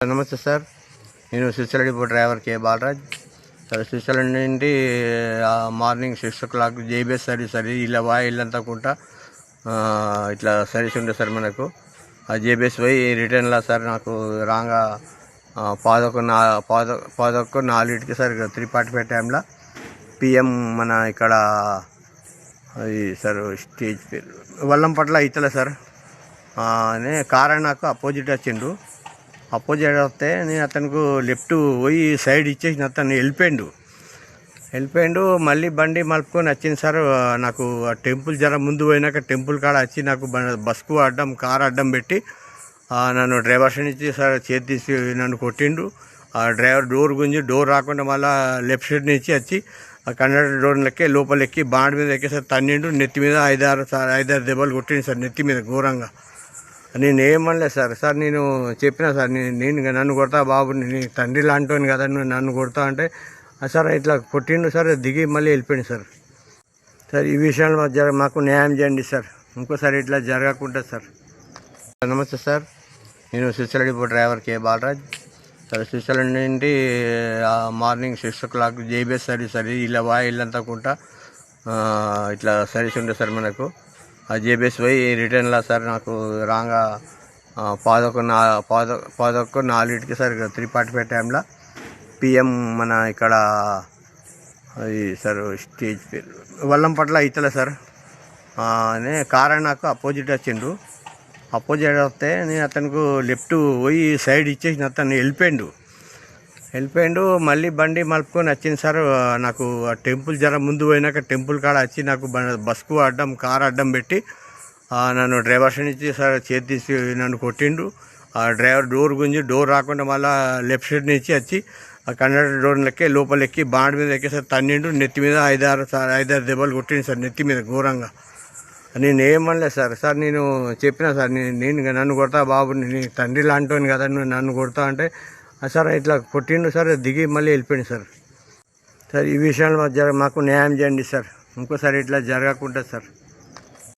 నమస్తే సార్. నేను Sirisilla depot driver K Balaraj. Sir Sirisilla నుండి morning six o'clock JBS service అది ఇలా వా ఇల్లంతా ఇట్లా సర్వీస్ ఉండే సార్ మనకు. ఆ జేబీఎస్ పోయి రిటర్న్లో సార్ నాకు రాగా ఆ, పాదొక నా పాద పాదొక్క నాలుగింటికి సార్ త్రీ ఫార్టీ ఫైవ్ టైంలో పిఎం మన ఇక్కడ అది సార్ స్టేజ్ పేరు. వల్లంపట్ల ఇతల సార్. అనే నే నాకు అపోజిట్ వచ్చిండు. అపోజిట్ వస్తే నేను అతనికి లెఫ్ట్ పోయి సైడ్ ఇచ్చేసి అతను వెళ్ళిపోయిండు. వెళ్ళిపోయిండు మళ్ళీ బండి మలుపుకొని వచ్చింది సార్. నాకు ఆ టెంపుల్ జర ముందు పోయినాక టెంపుల్ కాడ వచ్చి నాకు బస్కు అడ్డం కార్ అడ్డం పెట్టి నన్ను డ్రైవర్ నుంచి సార్ చేతి తీసి నన్ను కొట్టిండు. ఆ డ్రైవర్ డోర్ గుంజి డోర్ రాకుండా మళ్ళీ లెఫ్ట్ సైడ్ నుంచి వచ్చి ఆ కండక్టర్ డోర్ లెక్కి లోపల ఎక్కి బాండ్ మీద ఎక్కి సార్ తన్నిండు. నెత్తి మీద ఐదారు సార్ ఐదారు దెబ్బలు కొట్టిండు సార్ నెత్తి మీద ఘోరంగా. నేను ఏమనలేదు సార్. సార్ నేను చెప్పిన సార్ నేను నేను ఇంకా నన్ను కొడతా బాబు నీ తండ్రి లాంటివాని కదా నువ్వు నన్ను కొడతా అంటే సార్ ఇట్లా కొట్టిండు సార్ దిగి మళ్ళీ వెళ్ళిపోయింది సార్. సార్ ఈ విషయంలో జర మాకు న్యాయం చేయండి సార్. ఇంకోసారి ఇట్లా జరగకుండా సార్. నమస్తే సార్. నేను Sirisilla depot driver K Balaraj. Sir Sirisilla నుండి morning six o'clock JBS service అది ఇలా వా ఇల్లంతా కూడా ఇట్లా సర్వీస్ ఉండే సార్ మనకు. ఆ జేబీఎస్ పోయి రిటర్న్లో సార్ నాకు రాగా ఆ, పాదొక నా పాద పాదొక్క నాలుగింటికి సార్ త్రీ ఫార్టీ ఫైవ్ టైంలో పిఎం మన ఇక్కడ అది సార్ స్టేజ్ పేరు వల్లంపట్ల ఇతలే సార్. అనే నే కార్ నాకు అపోజిట్ వచ్చిండు. అపోజిట్ వస్తే నేను అతనికి లెఫ్ట్ పోయి సైడ్ ఇచ్చేసి అతను వెళ్ళిపోయిండు. వెళ్ళిపోయిండు మళ్ళీ బండి మలుపుకొని వచ్చింది సార్. నాకు ఆ టెంపుల్ జర ముందు పోయినాక టెంపుల్ కాడ వచ్చి నాకు బస్కు అడ్డం కార్ అడ్డం పెట్టి నన్ను డ్రైవర్ నుంచి సార్ చేతి తీసి నన్ను కొట్టిండు. ఆ డ్రైవర్ డోర్ గుంజి డోర్ రాకుండా మళ్ళీ లెఫ్ట్ సైడ్ నుంచి వచ్చి ఆ కండక్టర్ డోర్ లెక్కి లోపల ఎక్కి బాండ్ మీద ఎక్కి సార్ తన్నిండు. నెత్తి మీద ఐదారు సార్ ఐదారు దెబ్బలు కొట్టిండు సార్ నెత్తి మీద ఘోరంగా. నేను ఏమనలేదు సార్. సార్ నేను చెప్పిన సార్ నేను నేను నన్ను కొడతా బాబు నీ తండ్రి లాంటివాని కదా నువ్వు నన్ను కొడతా అంటే సార్ ఇట్లా కొట్టిండు సార్ దిగి మళ్ళీ వెళ్ళిపోయింది సార్. సార్ ఈ విషయంలో జర మాకు న్యాయం చేయండి సార్. ఇంకోసారి ఇట్లా జరగకుండా సార్.